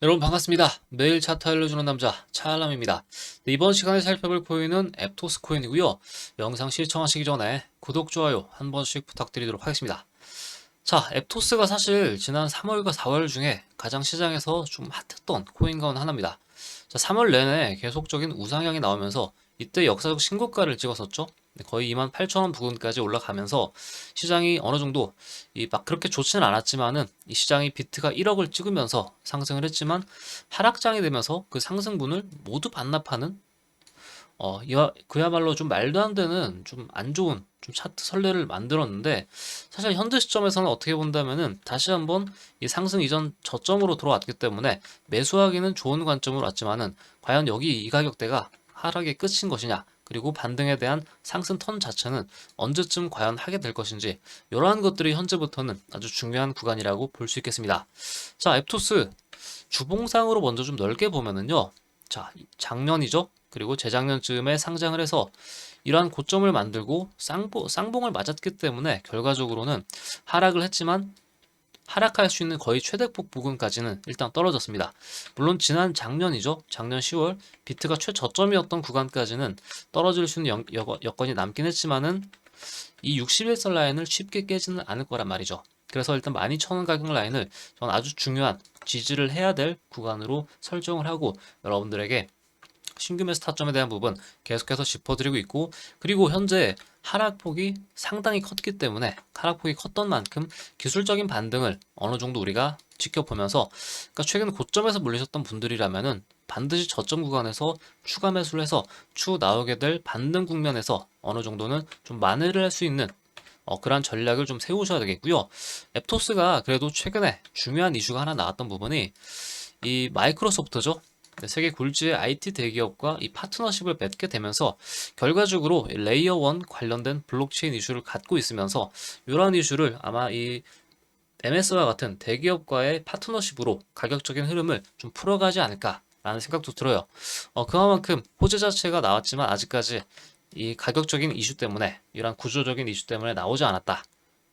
여러분 반갑습니다. 매일 차트 알려주는 남자 차알람입니다. 네, 이번 시간에 살펴볼 코인은 앱토스 코인이고요. 영상 시청하시기 전에 구독, 좋아요 한 번씩 부탁드리도록 하겠습니다. 자, 앱토스가 사실 지난 3월과 4월 중에 가장 시장에서 좀 핫했던 코인 가운 하나입니다. 자, 3월 내내 계속적인 우상향이 나오면서 이때 역사적 신고가를 찍었었죠. 네, 거의 28,000원 부근까지 올라가면서 시장이 어느 정도 이 막 그렇게 좋지는 않았지만은 이 시장이 비트가 1억을 찍으면서 상승을 했지만 하락장이 되면서 그 상승분을 모두 반납하는 어 이와 그야말로 좀 말도 안 되는 좀 안 좋은 좀 차트 선례를 만들었는데 사실 현재 시점에서는 어떻게 본다면은 다시 한번 이 상승 이전 저점으로 돌아왔기 때문에 매수하기는 좋은 관점으로 왔지만은 과연 여기 이 가격대가 하락의 끝인 것이냐 그리고 반등에 대한 상승 턴 자체는 언제쯤 과연 하게 될 것인지 이러한 것들이 현재부터는 아주 중요한 구간이라고 볼 수 있겠습니다. 자, 앱토스 주봉상으로 먼저 좀 넓게 보면은요. 자, 작년이죠. 그리고 재작년쯤에 상장을 해서 이러한 고점을 만들고 쌍보, 쌍봉을 맞았기 때문에 결과적으로는 하락을 했지만 하락할 수 있는 거의 최대폭 부근까지는 일단 떨어졌습니다. 물론 지난 작년이죠. 작년 10월 비트가 최저점이었던 구간까지는 떨어질 수 있는 여건이 남긴 했지만은 이 61선 라인을 쉽게 깨지는 않을 거란 말이죠. 그래서 일단 12,000원 가격 라인을 전 아주 중요한 지지를 해야 될 구간으로 설정을 하고 여러분들에게 신규 매수 타점에 대한 부분 계속해서 짚어드리고 있고 그리고 현재 하락폭이 상당히 컸기 때문에 하락폭이 컸던 만큼 기술적인 반등을 어느 정도 우리가 지켜보면서 그러니까 최근 고점에서 물리셨던 분들이라면은 반드시 저점 구간에서 추가 매수를 해서 추후 나오게 될 반등 국면에서 어느 정도는 좀 만회를 할 수 있는 어, 그러한 전략을 좀 세우셔야 되겠고요. 앱토스가 그래도 최근에 중요한 이슈가 하나 나왔던 부분이 이 마이크로소프트죠. 네, 세계 굴지의 IT 대기업과 이 파트너십을 맺게 되면서 결과적으로 레이어 1 관련된 블록체인 이슈를 갖고 있으면서 이러한 이슈를 아마 이 MS와 같은 대기업과의 파트너십으로 가격적인 흐름을 좀 풀어가지 않을까라는 생각도 들어요. 어, 그만큼 호재 자체가 나왔지만 아직까지 이 가격적인 이슈 때문에 이러한 구조적인 이슈 때문에 나오지 않았다.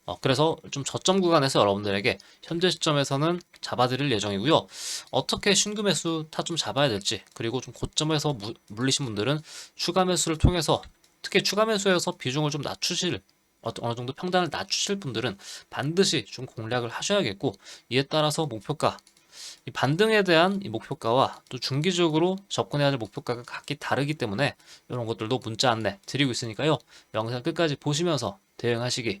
어, 그래서 좀 저점 구간에서 여러분들에게 현재 시점에서는 잡아드릴 예정이고요. 어떻게 신규 매수 타 좀 잡아야 될지 그리고 좀 고점에서 무, 물리신 분들은 추가 매수를 통해서 특히 추가 매수에서 비중을 좀 낮추실 어, 어느 정도 평단을 낮추실 분들은 반드시 좀 공략을 하셔야겠고 이에 따라서 목표가 이 반등에 대한 이 목표가와 또 중기적으로 접근해야 될 목표가가 각기 다르기 때문에 이런 것들도 문자 안내 드리고 있으니까요. 영상 끝까지 보시면서 대응하시기